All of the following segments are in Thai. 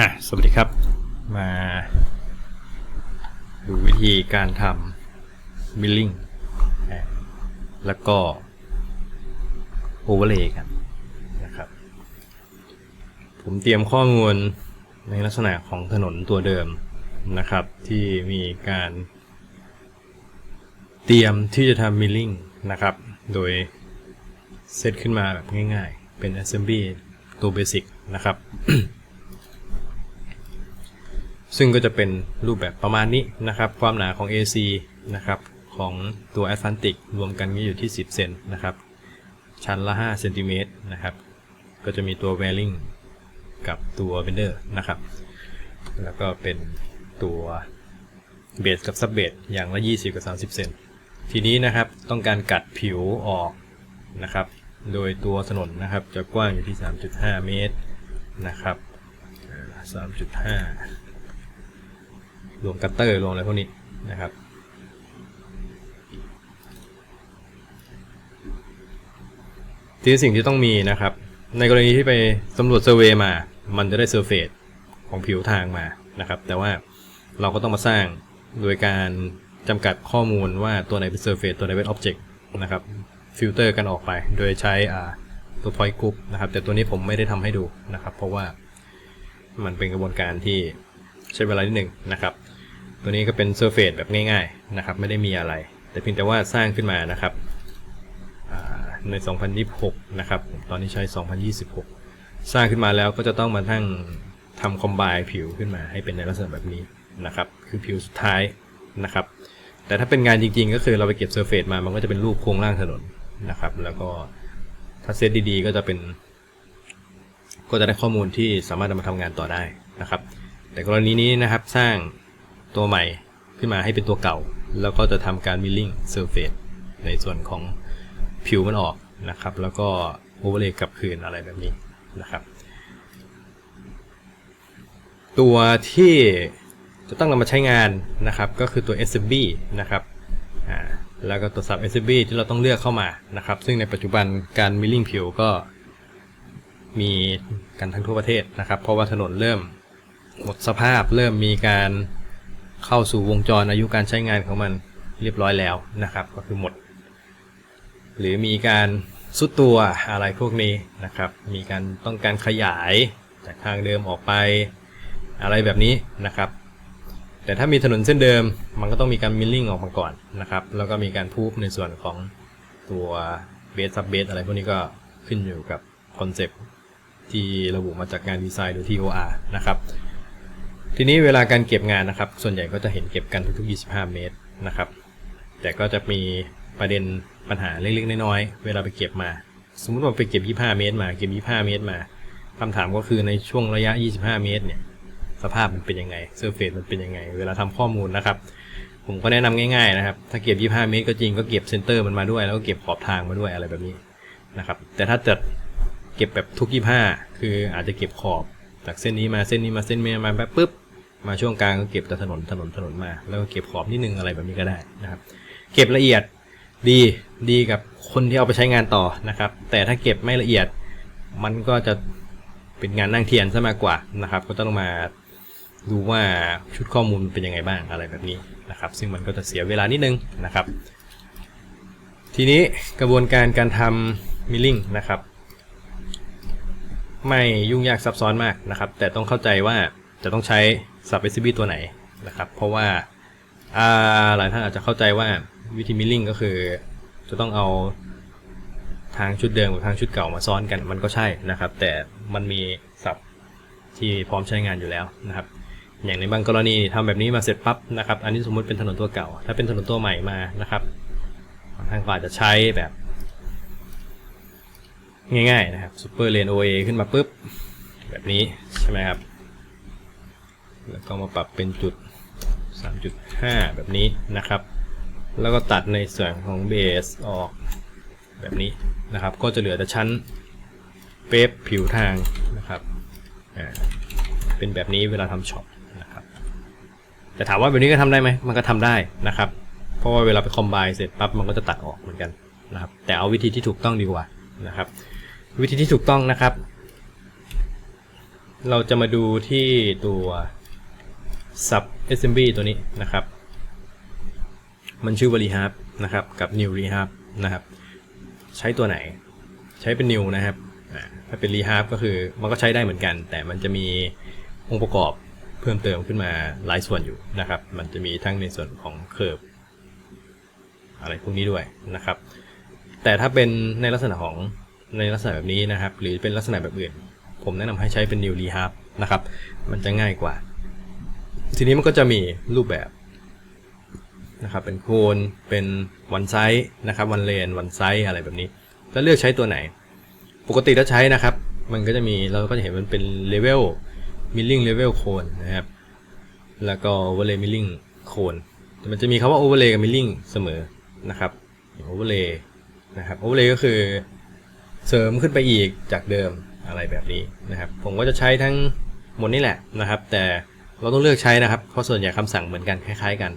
อะสวัสดีครับ มาดูวิธีการทำมิลลิ่งแล้วก็โอเวอร์เลย์กันนะครับ ผมเตรียมข้อมูลในลักษณะของถนนตัวเดิมนะครับ ที่มีการเตรียมที่จะทำมิลลิ่งนะครับ โดยเซตขึ้นมาแบบง่ายๆ เป็น assembly ตัวเบสิกนะครับ ซึ่งก็จะเป็นรูปแบบประมาณนี้นะครับ ความหนาของ AC นะครับของตัว Atlantic รวมกันก็อยู่ที่ 10 เซนนะครับ ชั้นละ 5 เซนติเมตรนะครับ ก็จะมีตัว w a r i n g กับตัว Bender นะครับ แล้วก็เป็นตัวเบสกับซับเบสอย่างละ 20 กับ 30 เซน ทีนี้นะครับต้องการกัดผิวออกนะครับ โดยตัวถนนนะครับจะกว้างอยู่ที่ 3.5 เมตรนะครับ3.5 รวมกัตเตอร์รวมอะไรพวกนี้นะครับ ที่สิ่งที่ต้องมีนะครับ ในกรณีที่ไปสำรวจเซอร์เวย์มา มันจะได้เซอร์เฟสของผิวทางมานะครับ แต่ว่าเราก็ต้องมาสร้างโดยการจำกัดข้อมูลว่าตัวไหนเป็นเซอร์เฟสตัวไหนเป็นอ็อบเจกต์นะครับฟิลเตอร์กันออกไปโดยใช้อ่าตัว point group นะครับ แต่ตัวนี้ผมไม่ได้ทำให้ดูนะครับ เพราะว่ามันเป็นกระบวนการที่ใช้เวลานิดหนึ่งนะครับ ตัวนี้ก็เป็นเซอร์เฟสแบบง่ายๆนะครับไม่ได้มีอะไร แต่เพียงแต่ว่าสร้างขึ้นมานะครับอ่าใน 2026 นะครับ ตอนนี้ใช้ 2026 สร้างขึ้นมาแล้วก็จะต้องมาทั้งทำคอมไบผิวขึ้นมาให้เป็นในลักษณะแบบนี้นะครับ คือผิวสุดท้ายนะครับ แต่ถ้าเป็นงานจริงๆ ก็คือเราไปเก็บเซอร์เฟสมา มันก็จะเป็นรูปโครงร่างถนนนะครับ แล้วก็ถ้าเซตดีๆ ก็จะเป็น ก็จะได้ข้อมูลที่สามารถนำมาทำงานต่อได้นะครับ แต่กรณีนี้นะครับสร้าง ตัวใหม่ขึ้นมาให้เป็นตัวเก่า แล้วก็จะทำการมิลลิ่งเซอร์เฟสในส่วนของผิวมันออกนะครับ แล้วก็โอเวอร์เลย์กลับคืนอะไรแบบนี้นะครับ ตัวที่จะต้องนำมาใช้งานนะครับ ก็คือตัว SMB นะครับอ่าแล้วก็ตัวสับ SMB ที่เราต้องเลือกเข้ามานะครับ ซึ่งในปัจจุบันการมิลลิ่งผิวก็มีกันทั้งทั่วประเทศนะครับ เพราะว่าถนนเริ่มหมดสภาพเริ่มมีการ เข้าสู่วงจรอายุการใช้งานของมันเรียบร้อยแล้วนะครับ ก็คือหมด หรือมีการสุดตัวอะไรพวกนี้นะครับ มีการต้องการขยายจากทางเดิมออกไปอะไรแบบนี้นะครับ แต่ถ้ามีถนนเส้นเดิมมันก็ต้องมีการมิลลิ่งออกมาก่อนนะครับ แล้วก็มีการพูฟในส่วนของตัวเบสซับเบสอะไรพวกนี้ก็ขึ้นอยู่กับคอนเซปต์ที่ระบุมาจากงานดีไซน์โดย TOR นะครับ ทีนี้เวลาการเก็บงานนะครับ ส่วนใหญ่ก็จะเห็นเก็บกันทุกๆ 25 เมตรนะครับ แต่ก็จะมีประเด็นปัญหาเล็กๆน้อยๆเวลาไปเก็บมา สมมติว่าไปเก็บ 25 เมตรมา เก็บ 25 เมตรมาคำถามก็คือในช่วงระยะ 25 เมตรเนี่ย สภาพมันเป็นยังไงเซอร์เฟซมันเป็นยังไง เวลาทำข้อมูลนะครับ ผมก็แนะนำง่ายๆนะครับ ถ้าเก็บ 25 เมตรก็จริงก็เก็บเซนเตอร์มันมาด้วย แล้วก็เก็บขอบทางมาด้วยอะไรแบบนี้นะครับ แต่ถ้าจะเก็บแบบทุก 25 คืออาจจะเก็บขอบจากเส้นนี้มาเส้นนี้มาเส้นนี้มาแบบปุ๊บ มาช่วงกลางก็เก็บแต่ถนนถนนถนนมา แล้วก็เก็บขอบนิดนึงอะไรแบบนี้ก็ได้นะครับ เก็บละเอียดดีดีกับคนที่เอาไปใช้งานต่อนะครับ แต่ถ้าเก็บไม่ละเอียด มันก็จะเป็นงานนั่งเทียนซะมากกว่านะครับ ก็ต้องมาดูว่าชุดข้อมูลเป็นยังไงบ้างอะไรแบบนี้นะครับ ซึ่งมันก็จะเสียเวลานิดนึงนะครับ ทีนี้กระบวนการการทำมิลลิ่งนะครับ ไม่ยุ่งยากซับซ้อนมากนะครับ แต่ต้องเข้าใจว่าจะต้องใช้ sub SCB ตัวไหนนะครับ เพราะว่าหลายท่านอาจจะเข้าใจว่าวิธีมิลลิ่งก็คือจะต้องเอาทางชุดเดิมกับทางชุดเก่ามาซ้อนกันมันก็ใช่นะครับ แต่มันมีสับที่พร้อมใช้งานอยู่แล้วนะครับ อย่างในบางกรณีทำแบบนี้มาเสร็จปั๊บนะครับ อันนี้สมมุติเป็นถนนตัวเก่า ถ้าเป็นถนนตัวใหม่มานะครับทางก็อาจจะใช้แบบ ง่ายๆนะครับ Super Lane OA ขึ้นมาปุ๊บแบบนี้ใช่ไหมครับ แล้วก็มาปรับเป็นจุด 3.5 แบบนี้นะครับ แล้วก็ตัดในส่วนของเบสออกแบบนี้นะครับ ก็จะเหลือแต่ชั้นเปฟผิวทางนะครับเป็นแบบนี้เวลาทำช็อปนะครับ แต่ถามว่าแบบนี้ก็ทำได้ไหมมันก็ทำได้นะครับ เพราะว่าเวลาไปคอมไบเสร็จปั๊บมันก็จะตัดออกเหมือนกันนะครับ แต่เอาวิธีที่ถูกต้องดีกว่านะครับ วิธีที่ถูกต้องนะครับ เราจะมาดูที่ตัว sub SMB ตัวนี้นะครับ มันชื่อว่า rehab นะครับ กับ new rehab นะครับ ใช้ตัวไหน ใช้เป็น new นะครับ ถ้าเป็น rehab ก็คือมันก็ใช้ได้เหมือนกัน แต่มันจะมีองค์ประกอบเพิ่มเติมขึ้นมาหลายส่วนอยู่นะครับ มันจะมีทั้งในส่วนของ curve อะไรพวกนี้ด้วยนะครับ แต่ถ้าเป็นในลักษณะของในลักษณะแบบนี้นะครับ หรือเป็นลักษณะแบบอื่น ผมแนะนำให้ใช้เป็น new rehab นะครับ มันจะง่ายกว่า ทีนี้มันก็จะมีรูปแบบนะครับเป็นโคนเป็นวันไซส์นะครับวันเลนวันไซส์อะไรแบบนี้จะเลือกใช้ตัวไหน ปกติถ้าใช้นะครับ มันก็จะมีเราก็จะเห็นมันเป็นเลเวลมิลลิ่งเลเวลโคนนะครับแล้วก็ overlay milling โคนมันจะมีคำว่า overlay กับ milling เสมอนะครับ overlay นะครับ overlay ก็คือเสริมขึ้นไปอีกจากเดิมอะไรแบบนี้นะครับ ผมก็จะใช้ทั้งหมดนี่แหละนะครับ แต่ เราต้องเลือกใช้นะครับเพราะส่วนใหญ่คำสั่งเหมือนกันคล้าย ๆ กัน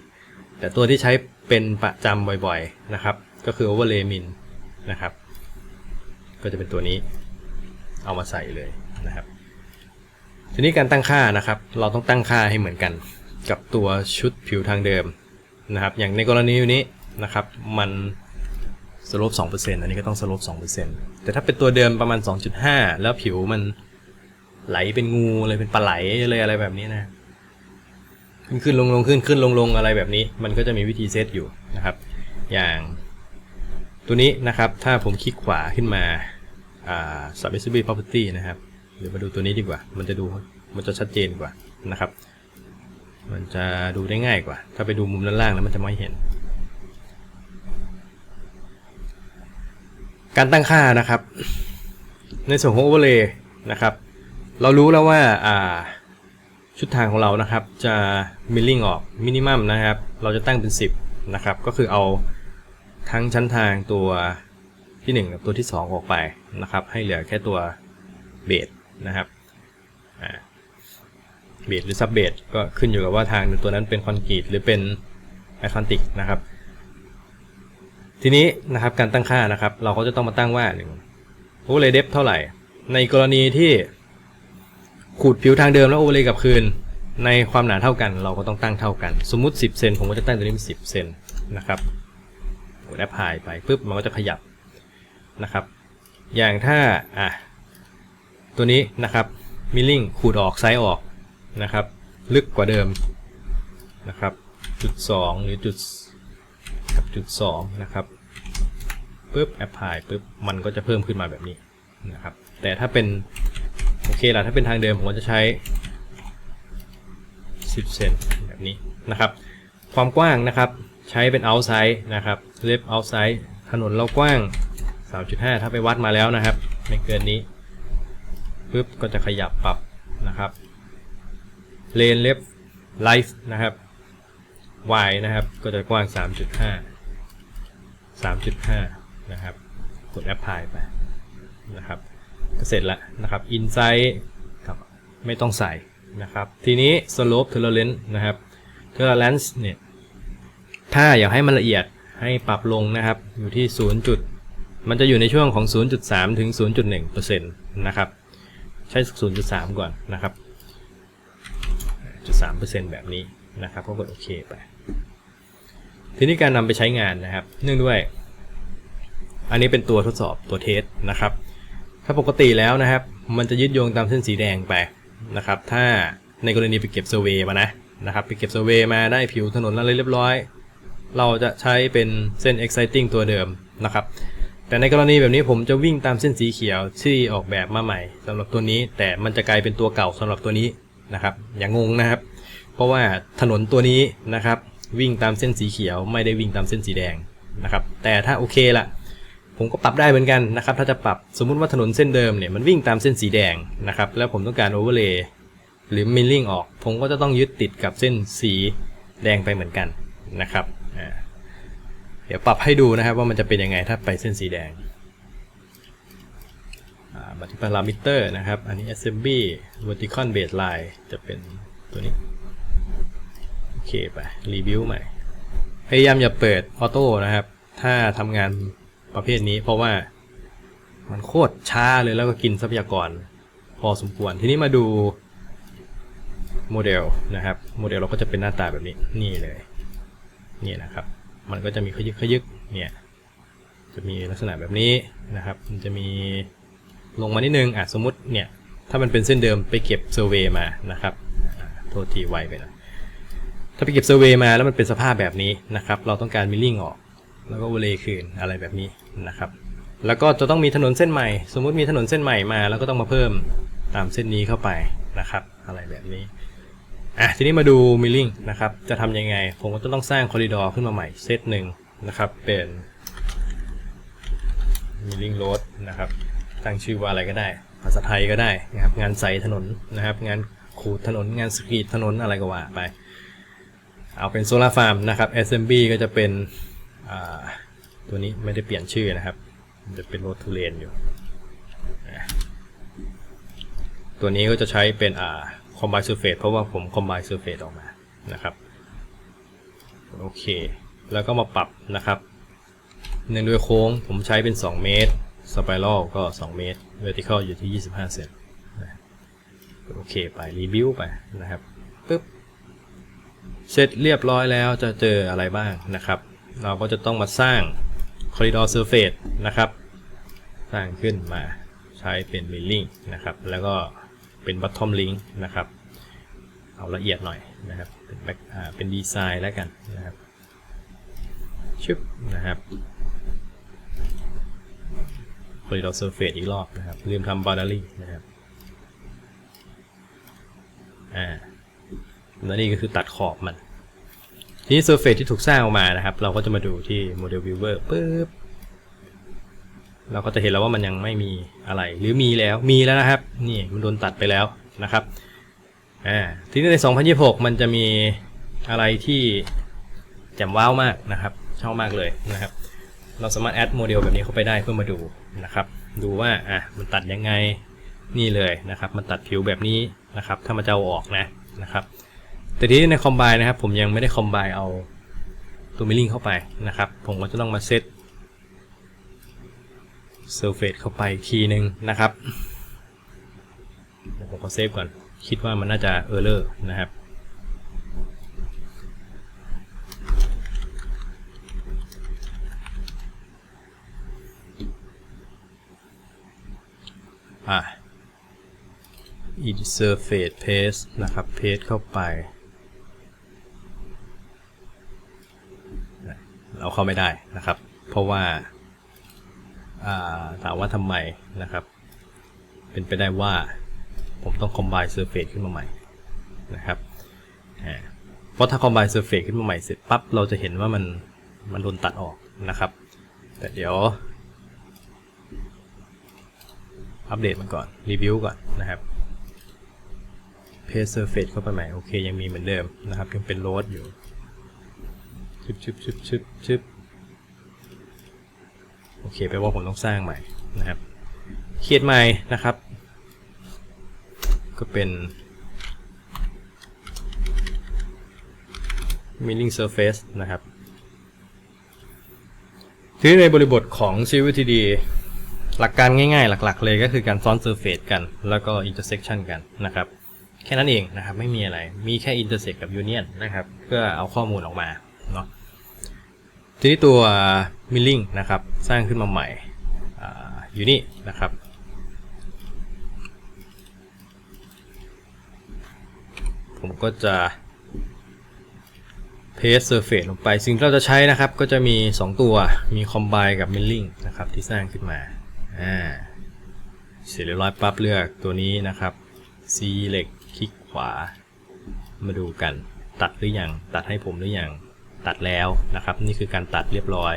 แต่ตัวที่ใช้เป็นประจำบ่อยๆนะครับ ก็คือ overlay min นะครับ ก็จะเป็นตัวนี้เอามาใส่เลยนะครับ ทีนี้การตั้งค่านะครับ เราต้องตั้งค่าให้เหมือนกันกับตัวชุดผิวทางเดิมนะครับ อย่างในกรณีนี้นะครับ มันสโลป2%อันนี้ก็ต้องสโลป2%แต่ถ้าเป็นตัวเดิมประมาณ 2.5 แล้วผิวมันไหลเป็นงูเลยเป็นปลาไหลเลยอะไรแบบนี้นะ ขึ้นขึ้นลงลงขึ้นขึ้นลงลงอะไรแบบนี้ มันก็จะมีวิธีเซตอยู่นะครับ อย่างตัวนี้นะครับ ถ้าผมคลิกขวาขึ้นมาอ่า submissible property นะครับหรือมาดูตัวนี้ดีกว่า มันจะดู มันจะชัดเจนกว่านะครับ มันจะดูได้ง่ายกว่า ถ้าไปดูมุมด้านล่างแล้วมันจะไม่เห็น การตั้งค่านะครับ ในส่วนของ overlay นะครับ เรารู้แล้วว่า อ่า ชุดทางของเรานะครับจะ milling ออก minimum นะครับ เราจะตั้งเป็น 10 นะครับ ก็คือเอาทั้งชั้นทางตัวที่ 1 กับตัวที่ 2 ออกไปนะครับ ให้เหลือแค่ตัวเบสนะครับเบสหรือซับเบสก็ขึ้นอยู่กับว่าทางตัวนั้นเป็นคอนกรีตหรือเป็นไอคอนติกนะครับ ทีนี้นะครับการตั้งค่านะครับ เราก็จะต้องมาตั้งว่าหนึ่งโอเวเลยเดฟเท่าไหร่ ในกรณีที่ ขูดผิวทางเดิมแล้วโอเวอร์เลย์กลับคืน ในความหนาเท่ากันเราก็ต้องตั้งเท่ากัน สมมุติ 10 เซนผมก็จะตั้งตัวนี้เป็น10 เซนนะครับกดแอปพลายไปปุ๊บมันก็จะขยับนะครับ อย่างถ้าอะตัวนี้นะครับมิลลิ่งขูดออกไซส์ออกนะครับ ลึกกว่าเดิมนะครับจุด2หรือจุดกับจุด2นะครับปุ๊บแอปพลายปุ๊บมันก็จะเพิ่มขึ้นมาแบบนี้นะครับ แต่ถ้าเป็น โอเคละถ้าเป็นทางเดิมผมก็จะใช้ 10 เซนแบบนี้นะครับ ความกว้างนะครับใช้เป็น outside นะครับเล็บ outside ถนนเรากว้าง 3.5 ถ้าไปวัดมาแล้วนะครับ ไม่เกินนี้ปุ๊บก็จะขยับปรับนะครับเลนเล็บไลฟ์นะครับ y นะครับก็จะกว้าง 3.5 3.5 นะครับ กดแอปพลายไปนะครับ เสร็จแล้วนะครับ Insight ครับไม่ต้องใส่นะครับ ทีนี้ Slope Tolerance นะครับ Tolerance เนี่ยถ้าอยากให้มันละเอียดให้ปรับลงนะครับ อยู่ที่ 0 จุด มันจะอยู่ในช่วงของ 0.3 ถึง 0.1%นะครับ ใช้ 0.3 ก่อนนะครับ0.3%แบบนี้นะครับก็กดโอเคไป ทีนี้การนำไปใช้งานนะครับ เนื่องด้วย อันนี้เป็นตัวทดสอบตัวเทสนะครับ ถ้าปกติแล้วนะครับ มันจะยึดโยงตามเส้นสีแดงไปนะครับ ถ้าในกรณีไปเก็บเซอร์เวย์มานะนะครับไปเก็บเซอร์เวย์มาได้ผิวถนนอะไรเรียบร้อย เราจะใช้เป็นเส้น exciting ตัวเดิมนะครับ แต่ในกรณีแบบนี้ผมจะวิ่งตามเส้นสีเขียวที่ออกแบบมาใหม่สำหรับตัวนี้ แต่มันจะกลายเป็นตัวเก่าสำหรับตัวนี้นะครับ อย่างงงนะครับ เพราะว่าถนนตัวนี้นะครับ วิ่งตามเส้นสีเขียวไม่ได้วิ่งตามเส้นสีแดงนะครับ แต่ถ้าโอเคละ ผมก็ปรับได้เหมือนกันนะครับถ้าจะปรับสมมุติว่าถนนเส้นเดิมเนี่ยมันวิ่งตามเส้นสีแดงนะครับแล้วผมต้องการโอเวอร์เลย์หรือมิลลิ่งออก ผมก็จะต้องยึดติดกับเส้นสีแดงไปเหมือนกันนะครับเดี๋ยวปรับให้ดูนะครับว่ามันจะเป็นยังไงถ้าไปเส้นสีแดงบัตรพารามิเตอร์นะครับ อันนี้ assembly vertical baseline จะเป็นตัวนี้ โอเคไป รีวิวใหม่ พยายามอย่าเปิดออโต้นะครับ ถ้าทำงาน ประเภทนี้ เพราะว่ามันโคตรช้าเลยแล้วก็กินทรัพยากร พอสมควร ทีนี้มาดูโมเดลนะครับ โมเดลเราก็จะเป็นหน้าตาแบบนี้ นี่เลย นี่นะครับ มันก็จะมีขยึกขยึกเนี่ย จะมีลักษณะแบบนี้นะครับ มันจะมีลงมานิดนึง อะสมมติเนี่ย ถ้ามันเป็นเส้นเดิมไปเก็บเซอร์เวย์มานะครับโทษทีไวไปน่อยถ้าไปเก็บเซอร์เวย์มาแล้วมันเป็นสภาพแบบนี้นะครับ เราต้องการมิลลิ่งออก แล้วก็โอเลคืนอะไรแบบนี้ นะครับ แล้วก็จะต้องมีถนนเส้นใหม่ สมมุติมีถนนเส้นใหม่มา แล้วก็ต้องมาเพิ่มตามเส้นนี้เข้าไปนะครับ อะไรแบบนี้อะทีนี้มาดูมิลลิ่งนะครับ จะทำยังไง ผมก็จะต้องสร้างคอริดอร์ขึ้นมาใหม่เซตหนึ่งนะครับ เป็นมิลลิ่งโรดนะครับ ตั้งชื่อว่าอะไรก็ได้ ภาษาไทยก็ได้นะครับ งานใสถนนนะครับ งานขูดถนน งานสกรีดถนนอะไรก็ว่าไป เอาเป็นโซลาร์ฟาร์มนะครับ SMB ก็จะเป็นอ่า ตัวนี้ไม่ได้เปลี่ยนชื่อนะครับมันจะเป็นรถทูเลนอยู่ ตัวนี้ก็จะใช้เป็นอ่า combine surface เพราะว่าผม combine surface ออกมานะครับโอเค แล้วก็มาปรับนะครับเนื่องด้วยโค้งผมใช้เป็น 2 เมตร spiral ก็ 2 เมตร vertical อยู่ที่ 25 เซนโอเคไปรีวิวไปนะครับปึ๊บเสร็จเรียบร้อยแล้วจะเจออะไรบ้างนะครับ เราก็จะต้องมาสร้าง corridor surface นะครับ สร้างขึ้นมาใช้เป็น milling นะครับ แล้วก็เป็น bottom link นะครับ เอาละเอียดหน่อยนะครับ เป็น back อ่าเป็นดีไซน์แล้วกันนะครับชึบนะครับ corridor surface อีกรอบนะครับ ลืมทำ boundary นะครับอ่าและนี่ก็คือตัดขอบมัน นี้ surface ที่ถูกสร้างออกมานะครับ เราก็จะมาดูที่ model viewer ปึ๊บเราก็จะเห็นแล้วว่ามันยังไม่มีอะไร หรือมีแล้วมีแล้วนะครับ นี่มันโดนตัดไปแล้วนะครับอ่าทีนี้ใน 2026 มันจะมีอะไรที่แจ่มว้าวมากนะครับชอบมากเลยนะครับ เราสามารถแอดโมเดลแบบนี้เข้าไปได้เพื่อมาดูนะครับ ดูว่าอะมันตัดยังไงนี่เลยนะครับ มันตัดผิวแบบนี้นะครับ ถ้ามันจะเอาออกนะนะครับ แต่ที่ในคอมไบนะครับผมยังไม่ได้คอมไบเอาตัวมิลลิ่งเข้าไปนะครับ ผมก็จะต้องมาเซตเซอร์เฟซเข้าไปอีกทีหนึ่งนะครับผมก็เซฟก่อน คิดว่ามันน่าจะเออร์เลอร์นะครับอะ edit surface paste นะครับ paste เข้าไป เราเข้าไม่ได้นะครับ เพราะว่าถามว่าทำไมนะครับ เป็นไปได้ว่าผมต้อง combine surface ขึ้นมาใหม่นะครับเพราะถ้า combine surface ขึ้นมาใหม่เสร็จปั๊บเราจะเห็นว่ามันมันโดนตัดออกนะครับ แต่เดี๋ยวอัปเดตมันก่อน รีวิวก่อนนะครับเพจเซอร์เฟซเข้าไปใหม่ โอเค ยังมีเหมือนเดิมนะครับ ยังเป็นโรดอยู่ ชึบชึบชึบชึบชึบโอเคแปลว่าผมต้องสร้างใหม่นะครับเขียนใหม่นะครับ ก็เป็น milling surface นะครับทีนี้ในบริบทของ CVTD หลักการง่ายๆ หลักๆ เลยก็คือการซ้อน surface กัน แล้วก็ intersection กันนะครับ แค่นั้นเองนะครับ ไม่มีอะไร มีแค่ intersect กับ union นะครับ เพื่อเอาข้อมูลออกมา เนาะทีนี้ตัว milling นะครับสร้างขึ้นมาใหม่ออยู่นี่นะครับผมก็จะ paste surface ลงไป สิ่งที่เราจะใช้นะครับ ก็จะมี 2 ตัว มี combine กับ milling นะครับ ที่สร้างขึ้นมา อ่า เสร็จเรียบร้อยปั๊บเลือกตัวนี้นะครับ select คลิกขวา มาดูกัน ตัดหรือยัง ตัดให้ผมหรือยัง ตัดแล้วนะครับ นี่คือการตัดเรียบร้อย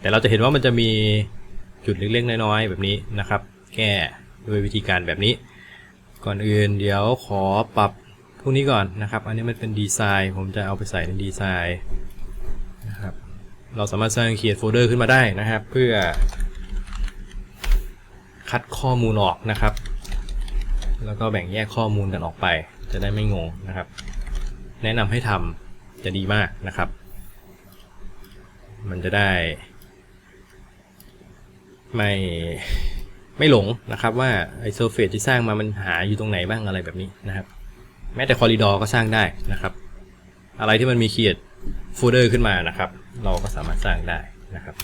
แต่เราจะเห็นว่ามันจะมีจุดเล็กๆน้อยๆแบบนี้นะครับ แก้ด้วยวิธีการแบบนี้ ก่อนอื่นเดี๋ยวขอปรับพวกนี้ก่อนนะครับ อันนี้มันเป็นดีไซน์ ผมจะเอาไปใส่ในดีไซน์นะครับ เราสามารถสร้างเขียนโฟลเดอร์ขึ้นมาได้นะครับ เพื่อ คัดข้อมูลออกนะครับ แล้วก็แบ่งแยกข้อมูลกันออกไป จะได้ไม่งงนะครับ แนะนำให้ทำจะดีมากนะครับ มันจะได้ ไม่ไม่หลงนะครับว่าไอ้เซอร์เฟที่สร้างมามันหาอยู่ตรงไหนบ้างอะไรแบบนี้นะครับ แม้แต่คอริดอร์ก็สร้างได้นะครับ อะไรที่มันมีเขียดโฟลเดอร์ขึ้นมานะครับ เราก็สามารถสร้างได้นะครับ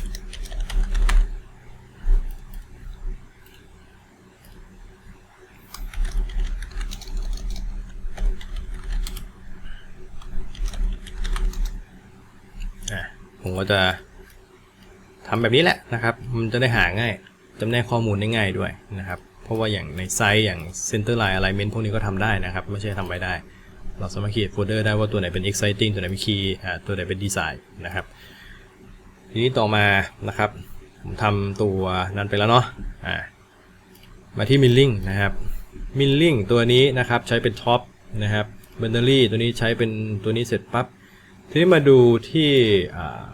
อะ ผมก็จะทำแบบนี้แหละนะครับ มันจะได้หาง่ายจำแนกข้อมูลได้ง่ายด้วยนะครับ เพราะว่าอย่างในไซต์อย่าง Center Line Alignment พวกนี้ก็ทำได้นะครับ ไม่ใช่ทำไม่ได้ เราสามารถเขียนโฟลเดอร์ได้ว่าตัวไหนเป็น exciting ตัวไหนเป็น key อ่าตัวไหนเป็น design นะครับ ทีนี้ต่อมานะครับ ผมทำตัวนั้นไปแล้วเนาะอ่ามาที่ milling นะครับ milling ตัวนี้นะครับใช้เป็น top นะครับ binary ตัวนี้ใช้เป็นตัวนี้เสร็จปั๊บทีนี้มาดูที่อ่า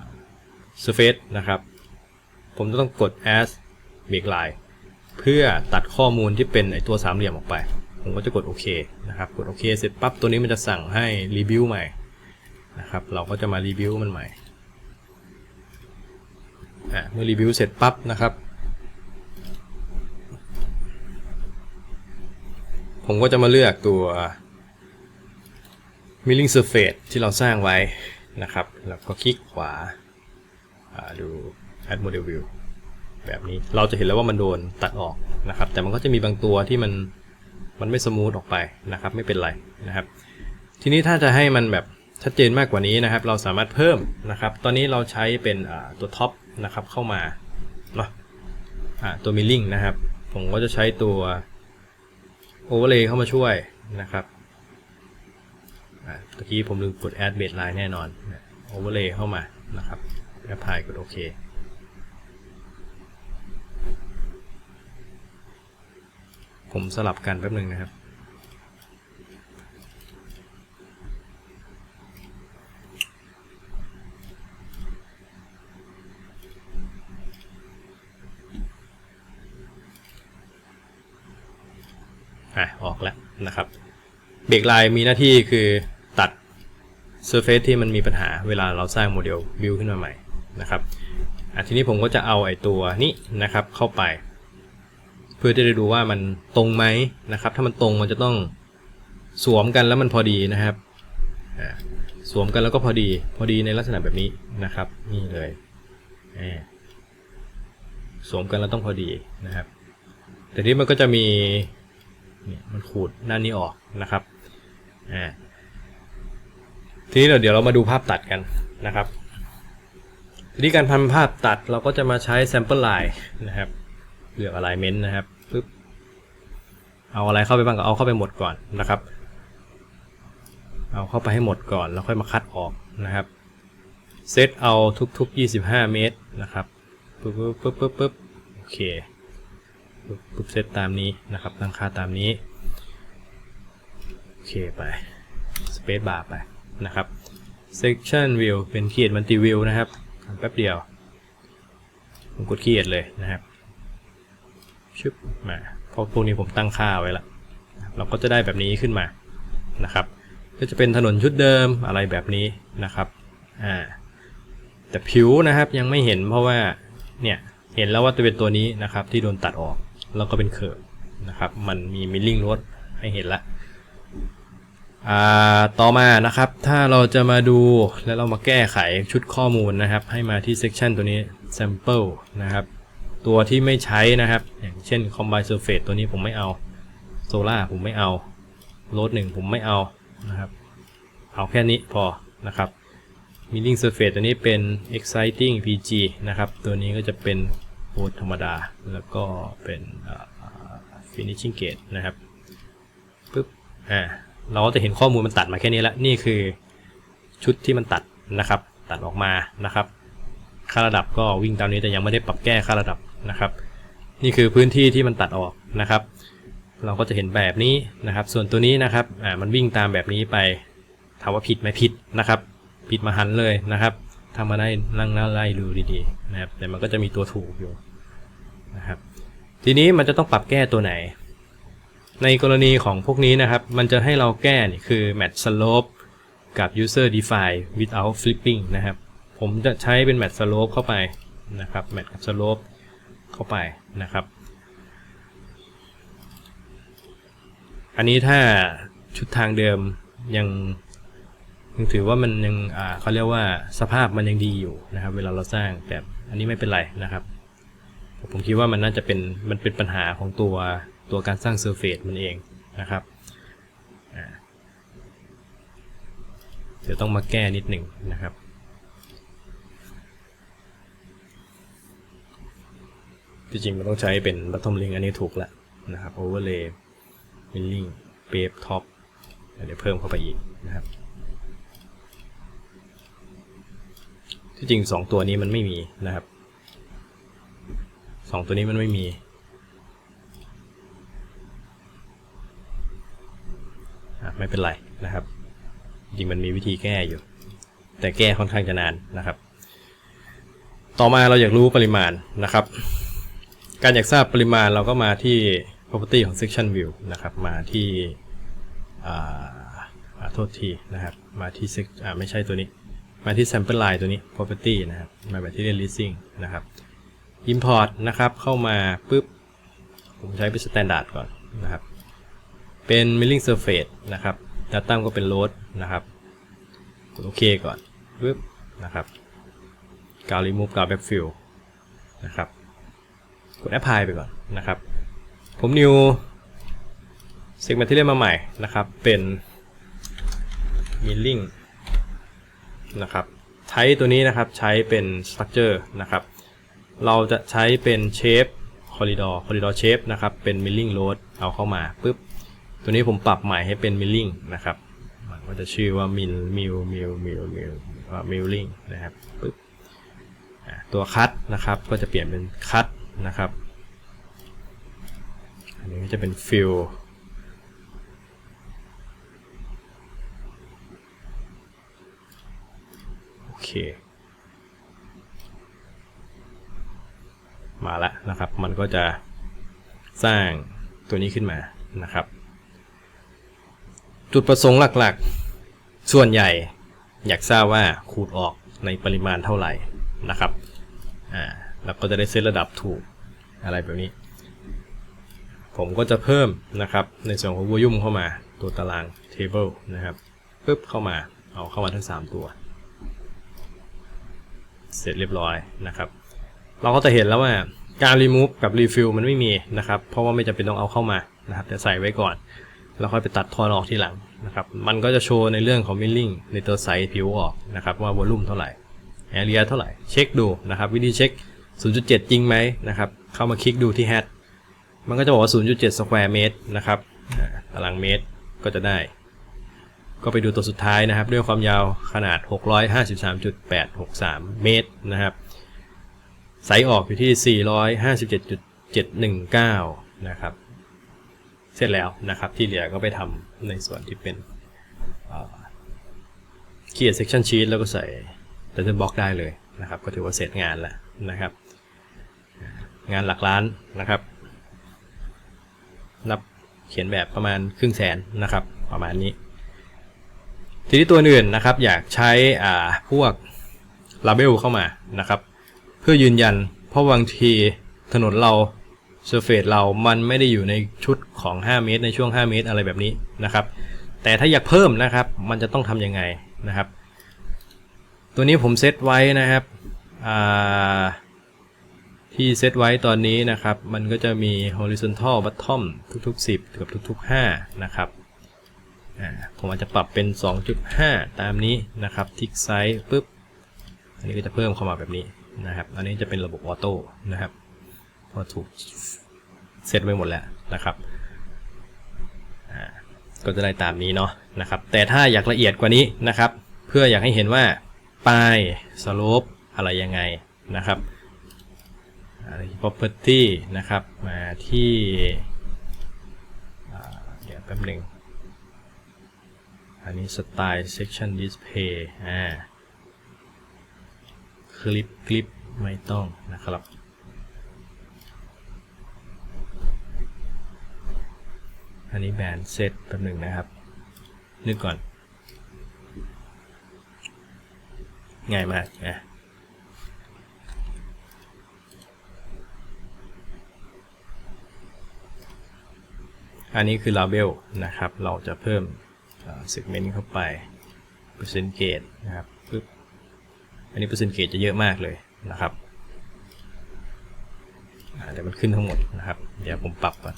surface นะครับ ผมจะต้องกด as make line เพื่อตัดข้อมูลที่เป็นไอตัวสามเหลี่ยมออกไป ผมก็จะกดโอเคนะครับ กดโอเคเสร็จปั๊บตัวนี้มันจะสั่งให้รีวิวใหม่นะครับ เราก็จะมารีวิวมันใหม่เมื่อรีวิวเสร็จปั๊บนะครับ ผมก็จะมาเลือกตัว milling surface ที่เราสร้างไว้นะครับ แล้วก็คลิกขวา ดู add model view แบบนี้เราจะเห็นแล้วว่ามันโดนตัดออกนะครับ แต่มันก็จะมีบางตัวที่มันมันไม่สมูทออกไปนะครับ ไม่เป็นไรนะครับ ทีนี้ถ้าจะให้มันแบบชัดเจนมากกว่านี้นะครับ เราสามารถเพิ่มนะครับ ตอนนี้เราใช้เป็นตัวท็อปนะครับเข้ามาเนาะตัว milling นะครับ ผมก็จะใช้ตัว overlay เลย์เข้ามาช่วยนะครับตะกี้ผมลืมกด add baseline แน่นอน overlay เข้ามานะครับ apply กดโอเคผมสลับกันแป๊บหนึ่งนะครับ อะ ออกแล้วนะครับ เบรกไลน์มีหน้าที่คือตัด Surface ที่มันมีปัญหาเวลาเราสร้างโมเดล Build ขึ้นมาใหม่ นะครับทีนี้ผมก็จะเอาไอ้ตัวนี้นะครับเข้าไป เพื่อที่จะดูว่ามันตรงไหมนะครับ ถ้ามันตรงมันจะต้องสวมกันแล้วมันพอดีนะครับสวมกันแล้วก็พอดีพอดีในลักษณะแบบนี้นะครับ นี่เลยสวมกันแล้วต้องพอดีนะครับ แต่ที่มันก็จะมีเนี่ยมันขูดด้านนี้ออกนะครับทีนี้เดี๋ยวเรามาดูภาพตัดกันนะครับ ทีนี้การทำภาพตัดเราก็จะมาใช้ sample line นะครับ เลือก alignment นะครับปึ๊บเอาอะไรเข้าไปบ้างก็เอาเข้าไปหมดก่อนนะครับ เอาเข้าไปให้หมดก่อน แล้วค่อยมาคัดออกนะครับ เซตเอาทุกๆ 25 เมตรนะครับปึ๊บปึ๊บปึ๊บปึ๊บปึ๊บโอเคปึ๊บปึ๊บเซตตามนี้นะครับตั้งค่าตามนี้ โอเคไป space bar ไปนะครับ section view เป็น create multi view นะครับ แป๊บเดียว ผมกด create เลยนะครับชึบมาเพราะพวกนี้ผมตั้งค่าไว้แล้วเราก็จะได้แบบนี้ขึ้นมานะครับ ก็จะเป็นถนนชุดเดิมอะไรแบบนี้นะครับอ่าแต่ผิวนะครับยังไม่เห็นเพราะว่าเนี่ยเห็นแล้วว่าจะเป็นตัวนี้นะครับที่โดนตัดออกแล้วก็เป็นเคิร์ฟนะครับมันมีมิลลิ่งรถให้เห็นละ ต่อมานะครับ ถ้าเราจะมาดูแล้วเรามาแก้ไขชุดข้อมูลนะครับ ให้มาที่ section ตัวนี้ sample นะครับ ตัวที่ไม่ใช้นะครับ อย่างเช่น combine surface ตัวนี้ผมไม่เอา solar ผมไม่เอา load หนึ่งผมไม่เอานะครับ เอาแค่นี้พอนะครับ milling surface ตัวนี้เป็น exciting pg นะครับ ตัวนี้ก็จะเป็นโ o ธรรมดา แล้วก็เป็น finishing gate นะครับปึ๊บอ่า เราก็จะเห็นข้อมูลมันตัดมาแค่นี้แล้วนี่คือชุดที่มันตัดนะครับ ตัดออกมานะครับ ค่าระดับก็วิ่งตามนี้แต่ยังไม่ได้ปรับแก้ค่าระดับนะครับ นี่คือพื้นที่ที่มันตัดออกนะครับ เราก็จะเห็นแบบนี้นะครับ ส่วนตัวนี้นะครับอ่ามันวิ่งตามแบบนี้ไปถามว่าผิดไหมผิดนะครับ ผิดมาหันเลยนะครับทำมาได้นั่งน่าไล่ดูดีๆนะครับแต่มันก็จะมีตัวถูกอยู่นะครับทีนี้มันจะต้องปรับแก้ตัวไหน ในกรณีของพวกนี้นะครับ มันจะให้เราแก้นี่คือ match slope กับ user define without flipping นะครับ ผมจะใช้เป็น match slope เข้าไปนะครับ match กับ slope เข้าไปนะครับ อันนี้ถ้าชุดทางเดิมยังยังถือว่ามันยังอ่าเขาเรียกว่าสภาพมันยังดีอยู่นะครับ เวลาเราสร้างแต่อันนี้ไม่เป็นไรนะครับ ผมคิดว่ามันน่าจะเป็นมันเป็นปัญหาของตัว ตัวการสร้างเซอร์เฟซมันเองนะครับเดี๋ยวต้องมาแก้นิดหนึ่งนะครับที่จริงมันต้องใช้เป็น bottom link อันนี้ถูกแล้วนะครับ overlay milling pave top เดี๋ยวเพิ่มเข้าไปอีกนะครับ ที่จริง 2 ตัวนี้มันไม่มีนะครับ 2 ตัวนี้มันไม่มี อะ ไม่เป็นไรนะครับจริงมันมีวิธีแก้อยู่ แต่แก้ค่อนข้างจะนานนะครับ ต่อมาเราอยากรู้ปริมาณนะครับ การอยากทราบปริมาณเราก็มาที่ property ของ section view นะครับ มาที่โทษทีนะครับ มาที่ sec- อ่าไม่ใช่ตัวนี้ มาที่ sample line ตัวนี้ property นะครับ มาแบบที่เรียน leasing นะครับ import นะครับ เข้ามาปุ๊บ ผมใช้เป็น standard ก่อนนะครับ เป็น milling surface นะครับ data ก็เป็น load นะครับกดโอเคก่อนปุ๊บนะครับกาว remove กาว backfill นะครับกด apply ไปก่อนนะครับ ผม new segment material มาใหม่นะครับ เป็น milling นะครับ ใช้ตัวนี้นะครับใช้เป็น structure นะครับ เราจะใช้เป็น shape corridor corridor shape นะครับ เป็น milling load เอาเข้ามาปุ๊บ ตัวนี้ผมปรับใหม่ให้เป็น milling นะครับ มันก็จะชื่อว่า mill mill mill mill mill อ่า milling นะครับปุ๊บตัวคัดนะครับก็จะเปลี่ยนเป็นคัดนะครับ อันนี้ก็จะเป็น fill โอเค มาแล้วนะครับ มันก็จะสร้างตัวนี้ขึ้นมานะครับ จุดประสงค์หลักๆ ส่วนใหญ่อยากทราบว่าขูดออกในปริมาณเท่าไหร่นะครับอ่าแล้วก็จะได้เซตระดับถูกอะไรแบบนี้ ผมก็จะเพิ่มนะครับในส่วนของ volume เข้ามาตัวตาราง table นะครับปึ๊บเข้ามาเอาเข้ามาทั้ง 3 ตัว เสร็จเรียบร้อยนะครับ เราก็จะเห็นแล้วว่าการ remove กับ refill มันไม่มีนะครับ เพราะว่าไม่จำเป็นต้องเอาเข้ามานะครับแต่ใส่ไว้ก่อน แล้วค่อยไปตัดทอนออกทีหลังนะครับ มันก็จะโชว์ในเรื่องของ milling ในตัวไซส์ผิวออกนะครับว่า volume เท่าไหร่ area เท่าไหร่ เช็คดูนะครับ วิธีเช็ค 0.7 จริงไหมนะครับ เข้ามาคลิกดูที่ hat มันก็จะบอกว่า 0.7 square meter นะครับตารางเมตรก็จะได้ ก็ไปดูตัวสุดท้ายนะครับ ด้วยความยาวขนาด 653.863 เมตรนะครับไซส์ออกอยู่ที่ 457.719 นะครับ เสร็จแล้วนะครับ ที่เหลือก็ไปทำในส่วนที่เป็นเขียน section sheet แล้วก็ใส่ title box ได้เลยนะครับ ก็ถือว่าเสร็จงานแล้วนะครับ งานหลักล้านนะครับ นับเขียนแบบประมาณครึ่งแสนนะครับ ประมาณนี้ ทีนี้ตัวอื่นนะครับ อยากใช้อ่าพวกลาเบลเข้ามานะครับ เพื่อยืนยันเพราะบางทีถนนเรา เซอร์เฟซเรามันไม่ได้อยู่ในชุดของ 5 เมตร ในช่วง 5 เมตร อะไรแบบนี้นะครับ แต่ถ้าอยากเพิ่มนะครับ มันจะต้องทำยังไงนะครับ ตัวนี้ผมเซตไว้นะครับที่เซตไว้ตอนนี้นะครับ มันก็จะมี horizontal bottom ทุกๆ 10 กับทุกๆ 5 นะครับผมอาจจะปรับเป็น 2.5 ตามนี้นะครับ ทิกไซส์ปุ๊บ อันนี้ก็จะเพิ่มเข้ามาแบบนี้นะครับ อันนี้จะเป็นระบบออโต้นะครับ เพราะถูกเซตไว้หมดแล้วนะครับก็จะได้ตามนี้เนาะนะครับ แต่ถ้าอยากละเอียดกว่านี้นะครับ เพื่ออยากให้เห็นว่าปลายสโลปอะไรยังไงนะครับ property นะครับมาที่เดี๋ยวแป๊บหนึ่งอันนี้ style section display อ่าคลิปคลิปไม่ต้องนะครับ อันนี้แบนเซตแป๊บหนึ่งนะครับ นึกก่อน ง่ายมากนะอันนี้คือ label นะครับ เราจะเพิ่มเอ่อ segment เข้าไป percentage นะครับปึ๊บอันนี้ percentage จะเยอะมากเลยนะครับเดี๋ยวมันขึ้นทั้งหมดนะครับ เดี๋ยวผมปรับก่อน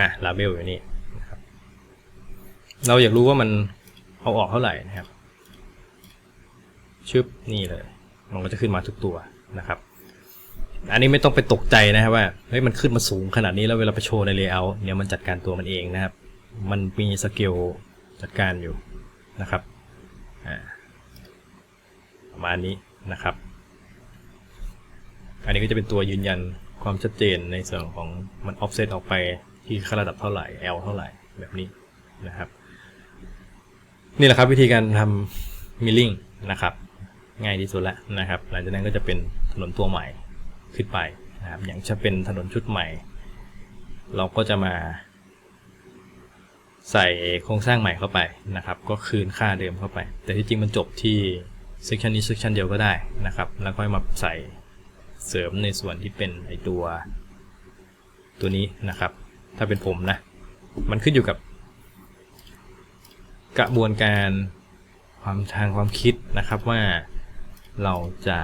อะ label อยู่นี่นะครับเราอยากรู้ว่ามันเอาออกเท่าไหร่นะครับ ชึบนี่เลย มันก็จะขึ้นมาทุกตัวนะครับ อันนี้ไม่ต้องไปตกใจนะครับว่าเฮ้ยมันขึ้นมาสูงขนาดนี้แล้วเวลาไปโชว์ใน layout เนี่ยมันจัดการตัวมันเองนะครับ มันมีสเกลจัดการอยู่นะครับอ่าประมาณนี้นะครับ อันนี้ก็จะเป็นตัวยืนยันความชัดเจนในส่วนของมัน offset ออกไป ที่ค่าระดับเท่าไหร่ L เท่าไหร่แบบนี้นะครับ นี่แหละครับวิธีการทำ milling นะครับ ง่ายที่สุดแล้วนะครับ หลังจากนั้นก็จะเป็นถนนตัวใหม่ขึ้นไปนะครับ อย่างจะเป็นถนนชุดใหม่ เราก็จะมาใส่โครงสร้างใหม่เข้าไปนะครับ ก็คืนค่าเดิมเข้าไป แต่ที่จริงมันจบที่ section นี้ section เดียวก็ได้นะครับ แล้วก็มาใส่เสริมในส่วนที่เป็นไอตัวตัวนี้นะครับ ถ้าเป็นผมนะ มันขึ้นอยู่กับ กระบวนการความทางความคิดนะครับว่าเราจะ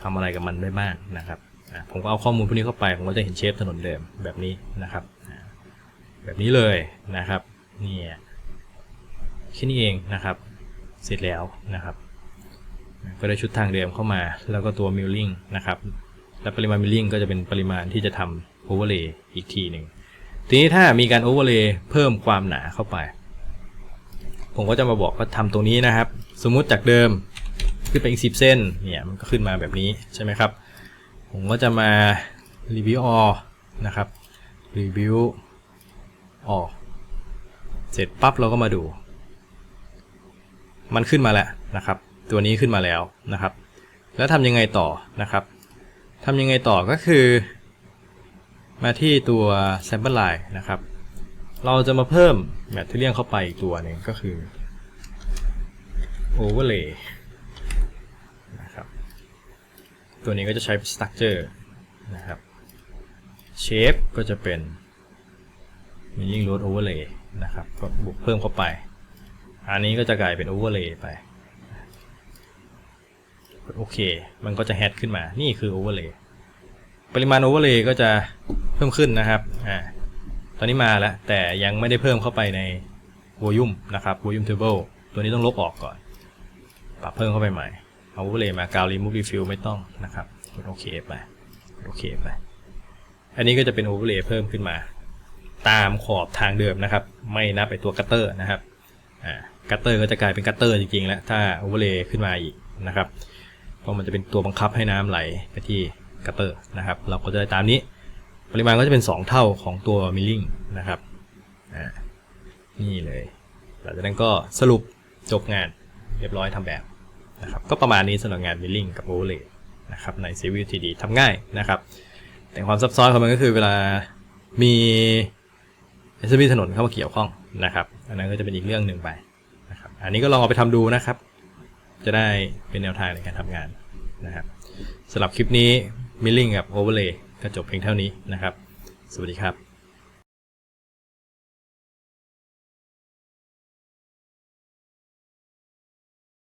ทำอะไรกับมันได้บ้างนะครับ ผมก็เอาข้อมูลพวกนี้เข้าไป ผมก็จะเห็นเชฟถนนเดิมแบบนี้นะครับ แบบนี้เลยนะครับ นี่แค่นี้เองนะครับ เสร็จแล้วนะครับ ก็ได้ชุดทางเดิมเข้ามา แล้วก็ตัวมิลลิ่งนะครับ และปริมาณมิลลิ่งก็จะเป็นปริมาณที่จะทำโอเวอร์เลย์อีกทีหนึ่งทีนี้ถ้ามีการโอเวอร์เลย์เพิ่มความหนาเข้าไป ผมก็จะมาบอกว่าทำตรงนี้นะครับ สมมุติจากเดิมขึ้นไปอีก10เส้นเนี่ยมันก็ขึ้นมาแบบนี้ใช่ไหมครับ ผมก็จะมารีวิวออนะครับรีวิวออเสร็จปั๊บเราก็มาดู มันขึ้นมาแล้วนะครับ ตัวนี้ขึ้นมาแล้วนะครับ แล้วทำยังไงต่อนะครับ ทำยังไงต่อก็คือ มาที่ตัว sample line นะครับ เราจะมาเพิ่ม material เข้าไปอีกตัวหนึ่งก็คือ overlay นะครับ ตัวนี้ก็จะใช้ structure นะครับ shape ก็จะเป็น milling load overlay นะครับ ก็บวกเพิ่มเข้าไป อันนี้ก็จะกลายเป็น overlay ไป โอเค มันก็จะ head ขึ้นมา นี่คือ overlay ปริมาณ overlay ก็จะเพิ่มขึ้นนะครับ อ่า ตอนนี้มาแล้ว แต่ยังไม่ได้เพิ่มเข้าไปใน volume นะครับ volume table ตัวนี้ต้องลบออกก่อน ปรับเพิ่มเข้าไปใหม่ เอา overlay มา กาว remove refill ไม่ต้องนะครับกดโอเคไป โอเคไป อันนี้ก็จะเป็น overlay เพิ่มขึ้นมา ตามขอบทางเดิมนะครับ ไม่นับไปตัวกัตเตอร์นะครับ อ่า กัตเตอร์ก็จะกลายเป็นกัตเตอร์จริงๆแล้ว ถ้า overlay ขึ้นมาอีกนะครับ เพราะมันจะเป็นตัวบังคับให้น้ำไหลไปที่กัตเตอร์นะครับ เราก็จะได้ตามนี้ ปริมาณก็จะเป็น 2 เท่าของตัวมิลลิ่งนะครับนี่เลย หลังจากนั้นก็สรุปจบงานเรียบร้อยทำแบบนะครับ ก็ประมาณนี้สำหรับงานมิลลิ่งกับโอเวอร์เลยนะครับใน Civil 3D ทำง่ายนะครับ แต่ความซับซ้อนของมันก็คือเวลามี s อ b ถนนเข้ามาเกี่ยวข้องนะครับ อันนั้นก็จะเป็นอีกเรื่องหนึ่งไปนะครับ อันนี้ก็ลองเอาไปทำดูนะครับ จะได้เป็นแนวทางในการทำงานนะครับสำหรับคลิปนี้มิลลิ่งกับโอเวอร์เลย์ก็จบเพียงเท่านี้นะครับ สวัสดีครับ